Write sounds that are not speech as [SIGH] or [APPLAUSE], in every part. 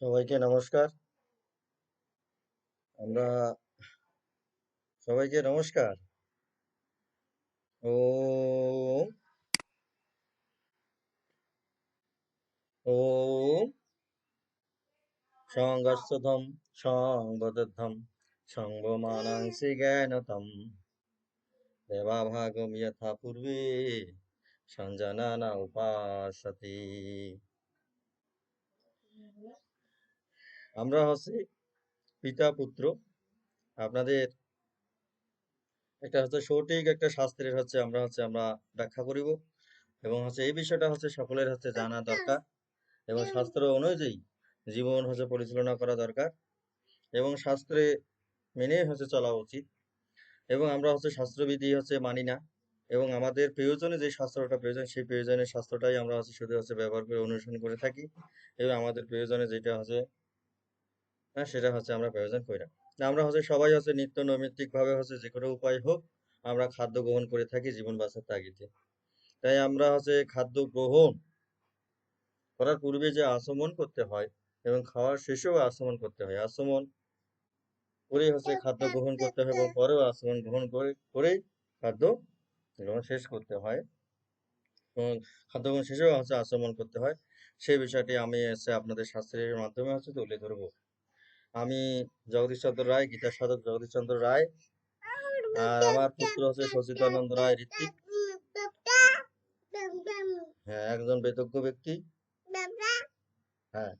সবাইকে নমস্কার। আমরা সবাইকে নমস্কার। ও ওম সংগস্তধম সংবদ্ধম, সংবমানাংসি জ্ঞানতম। দেবাভাগম যথা পূর্বে, সঞ্জনানা উপাসতে। আমরা হচ্ছে পিতা, পুত্র। আপনাদের একটা হচ্ছে সঠিক, একটা শাস্ত্রের হচ্ছে আমরা হচ্ছে আমরা ব্যাখ্যা করিব। এবং হচ্ছে এই বিষয়টা হচ্ছে সকলের হচ্ছে জানা দরকার। এবং শাস্ত্র অনুযায়ী জীবন হচ্ছে পরিচালনা করা দরকার। এবং শাস্ত্রে মেনে হচ্ছে চলা উচিত। এবং আমরা হচ্ছে শাস্ত্রবিধি হচ্ছে মানি না। এবং আমাদের প্রয়োজনে যে শাস্ত্রটা প্রয়োজন, সেই প্রয়োজনের শাস্ত্রটাই আমরা হচ্ছে শুধু হচ্ছে ব্যবহার করে অনুসরণ করে থাকি। এবং আমাদের প্রয়োজনে যেটা হচ্ছে না সেটা হচ্ছে আমরা প্রয়োজন করি না। আমরা হচ্ছে সবাই হচ্ছে নিত্য নৈমিত্তিক ভাবে হচ্ছে যে কোনো উপায় হোক, আমরা খাদ্য গ্রহণ করে থাকি, জীবন বাঁচার তাগিদে। তাই আমরা হচ্ছে খাদ্য গ্রহণ করার পূর্বে যে আচমন করতে হয় এবং খাওয়ার শেষেও আচমন করতে হয়। আচমন করেই হচ্ছে খাদ্য গ্রহণ করতে হয় এবং পরেও আচমন গ্রহণ করে, করেই খাদ্য গ্রহণ শেষ করতে হয়। এবং খাদ্য গ্রহণ শেষেও হচ্ছে আচমন করতে হয়। সেই বিষয়টি আমি হচ্ছে আপনাদের শাস্ত্রের মাধ্যমে হচ্ছে তুলে ধরবো। আমি জগদীশ চন্দ্র রায় গীতা সাধক জগদীশ চন্দ্র রায়। আর আমার পুত্র হচ্ছে সচিদানন্দ রায় ঋত্বিক। হ্যাঁ একজন বেতজ্ঞ ব্যক্তি। হ্যাঁ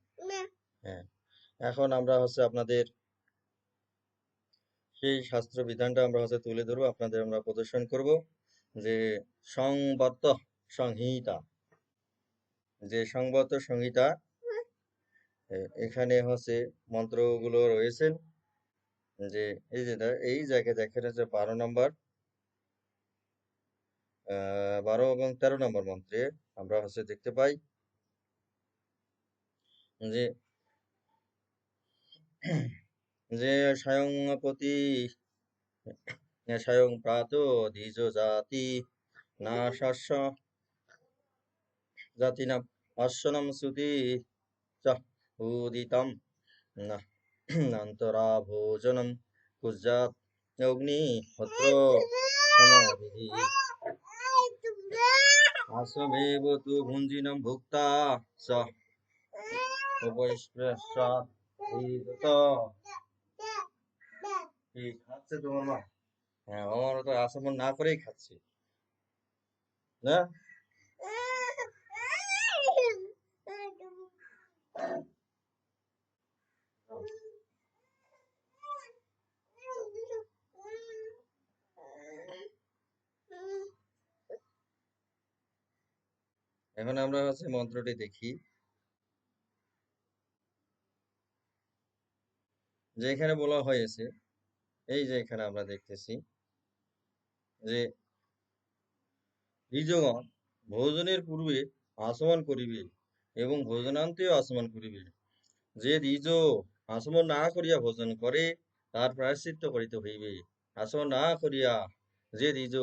হ্যাঁ। এখন আমরা হচ্ছে আপনাদের সেই শাস্ত্র বিধানটা আমরা হচ্ছে তুলে ধরবো আপনাদের আমরা প্রদর্শন করব। যে সংবদ্ধ সংহিতা। যে সংবদ্ধ সংহিতা এখানে হচ্ছে মন্ত্রগুলো রয়েছেন যে, এই যে এই জায়গায় দেখেন হচ্ছে বারো নম্বর। বারো এবং তেরো নম্বর মন্ত্রে আমরা হচ্ছে দেখতে পাই যে যে স্বয়ংপতি স্বয়ং প্রাত দ্বিজ জাতি, না শস্য, জাতি না অশ্বনম শ্রুতি উদিতম অন্তরা ভোজনম কুজাত অগ্নি হত্র আসমেব তু ভুঞ্জিনম ভুক্তা স খাচ্ছে তোমার মা হ্যাঁ আমার তো আচমন না করেই খাচ্ছে না এখন আমরা হচ্ছে মন্ত্রটি দেখি। যে এখানে বলা হয়েছে, এই যে এখানে আমরা দেখতেছি যে দ্বিজগণ ভোজনের পূর্বে আচমন করিবে এবং ভোজনান্তেও আচমন করিবে। যে দ্বিজ আচমন না করিয়া ভোজন করে, তার প্রায়শ্চিত্ত করিতে হইবে। আচমন না করিয়া যে দ্বিজ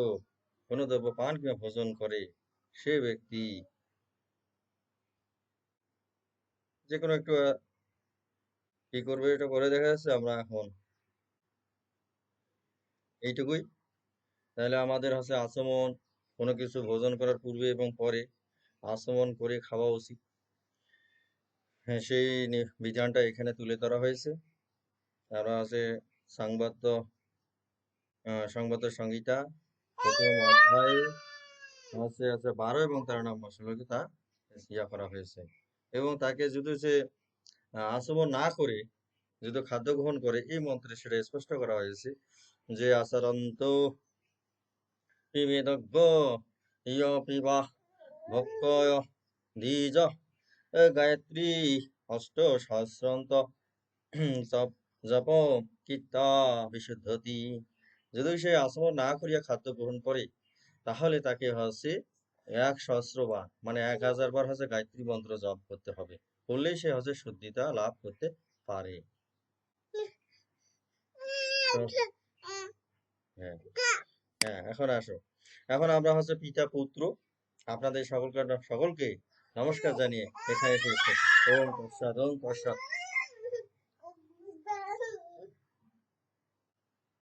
কোনো দ্রব্য পান কিংবা ভোজন করে, সে ব্যক্তি যে কোনো একটু কি করবে এটা করে দেখা যাচ্ছে আমরা এখন এইটুকুই। তাহলে আমাদের হচ্ছে আচমন কোনো কিছু ভোজন করার পূর্বে এবং পরে আচমন করে খাওয়া উচিত। হ্যাঁ সেই বিধানটা এখানে তুলে ধরা হয়েছে। তারা আছে সংবাদ সংবাদ সংহিতা প্রথম অধ্যায়ে হচ্ছে আছে বারো এবং তেরো নম্বর শ্লোকে তা ইয়া করা হয়েছে। এবং তাকে যদি সে আচমন না করে, যদি খাদ্য গ্রহণ করে, এই মন্ত্রে সেটা স্পষ্ট করা হয়েছে যে, আচরন্ত গায়ত্রী অষ্ট সহস্রান্ত [CLEARS THROAT] জপ কীর্তা বিশুদ্ধতি। যদি সে আচমন না করিয়া খাদ্য গ্রহণ করে, তাহলে তাকে হচ্ছে এক সহস্র বার মানে এক হাজার বার হচ্ছে গায়ত্রী মন্ত্র জপ করতে হবে। করলেই সে হচ্ছে শুদ্ধিতা লাভ করতে পারে। হ্যাঁ হ্যাঁ এখন আসো। এখন আমরা হচ্ছে পিতা পুত্র, আপনাদের সকলকে সকলকে নমস্কার জানিয়ে এখানে শেষ ওম তৎসৎ ওম তৎসৎ।